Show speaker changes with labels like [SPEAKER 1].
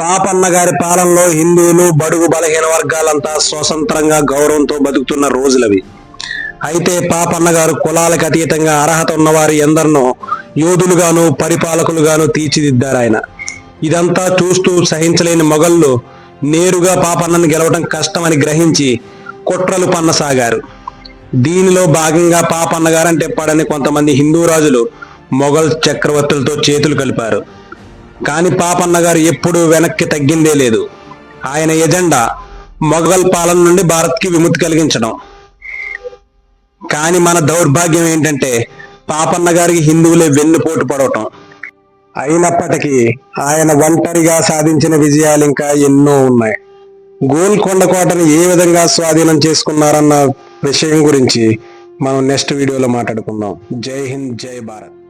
[SPEAKER 1] పాపన్న గారి పాలనలో హిందువులు బడుగు బలహీన వర్గాలంతా స్వతంత్రంగా గౌరవంతో బతుకుతున్న రోజులవి. అయితే పాపన్న గారు కులాలకు అతీతంగా అర్హత ఉన్నవారు ఎందరినో యోధులుగాను పరిపాలకులుగాను తీర్చిదిద్దారు ఆయన. ఇదంతా చూస్తూ సహించలేని మొఘళ్ళు నేరుగా పాపన్నను గెలవడం కష్టమని గ్రహించి కుట్రలు పన్నసాగారు. దీనిలో భాగంగా పాపన్న గారంటే పడని కొంతమంది హిందూ రాజులు మొఘల్ చక్రవర్తులతో చేతులు కలిపారు. కానీ పాపన్న గారు ఎప్పుడూ వెనక్కి తగ్గిందే లేదు. ఆయన ఎజెండా మొఘల్ పాలన నుండి భారత్కి విముక్తి కలిగించడం. కానీ మన దౌర్భాగ్యం ఏంటంటే పాపన్న గారికి హిందువులే వెన్నుపోటు పడవటం. అయినప్పటికీ ఆయన ఒంటరిగా సాధించిన విజయాలు ఇంకా ఎన్నో ఉన్నాయి. గోల్కొండ కోటను ఏ విధంగా స్వాధీనం చేసుకున్నారన్న విషయం గురించి మనం నెక్స్ట్ వీడియోలో మాట్లాడుకుందాం. జై హింద్ జై భారత్.